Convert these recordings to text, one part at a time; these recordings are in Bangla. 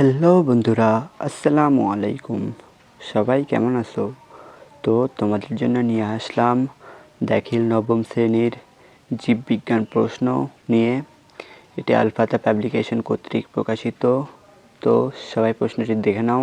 হ্যালো বন্ধুরা, আসসালামু আলাইকুম। সবাই কেমন আছো? তো তোমাদের জন্য নিয়ে আসলাম দাখিল নবম শ্রেণির জীববিজ্ঞান প্রশ্ন নিয়ে। এটি আলফাতা পাবলিকেশন কর্তৃক প্রকাশিত। তো সবাই প্রশ্নটি দেখে নাও।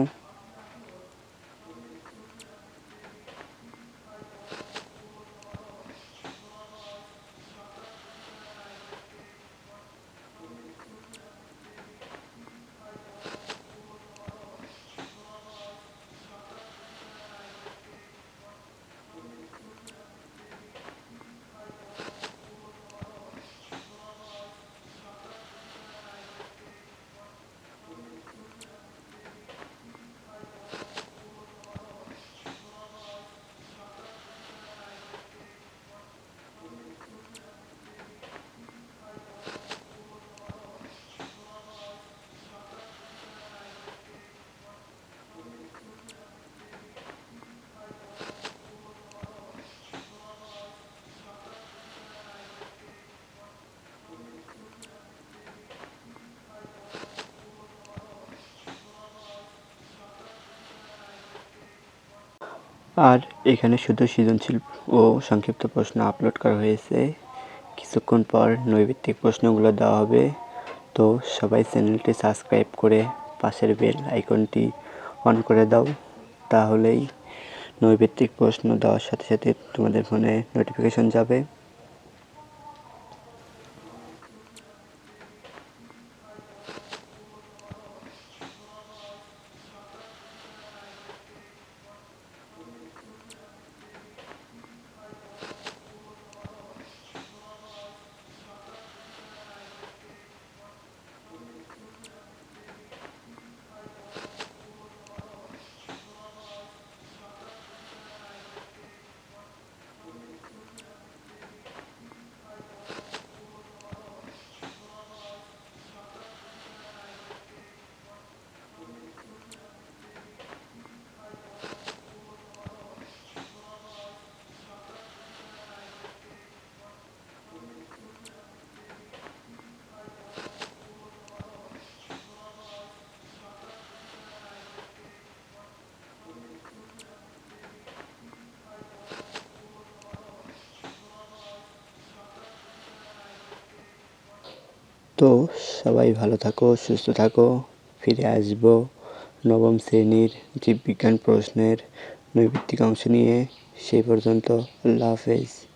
আর এখানে শুধু সৃজনশীল ও সংক্ষিপ্ত প্রশ্ন আপলোড করা হয়েছে। কিছুক্ষণ পর নৈবিত্তিক প্রশ্নগুলো দেওয়া হবে। তো সবাই চ্যানেলটি সাবস্ক্রাইব করে পাশের বেল আইকনটি অন করে দাও। তাহলেই নৈবিত্তিক প্রশ্ন দেওয়ার সাথে সাথে তোমাদের ফোনে নোটিফিকেশন যাবে। তো সবাই ভালো থাকো, সুস্থ থাকো, ফিরে আসব নবম শ্রেণির জীববিজ্ঞান প্রশ্নের নৈবিত্তিক অংশ নিয়ে। সেই পর্যন্ত আল্লাহ হাফেজ।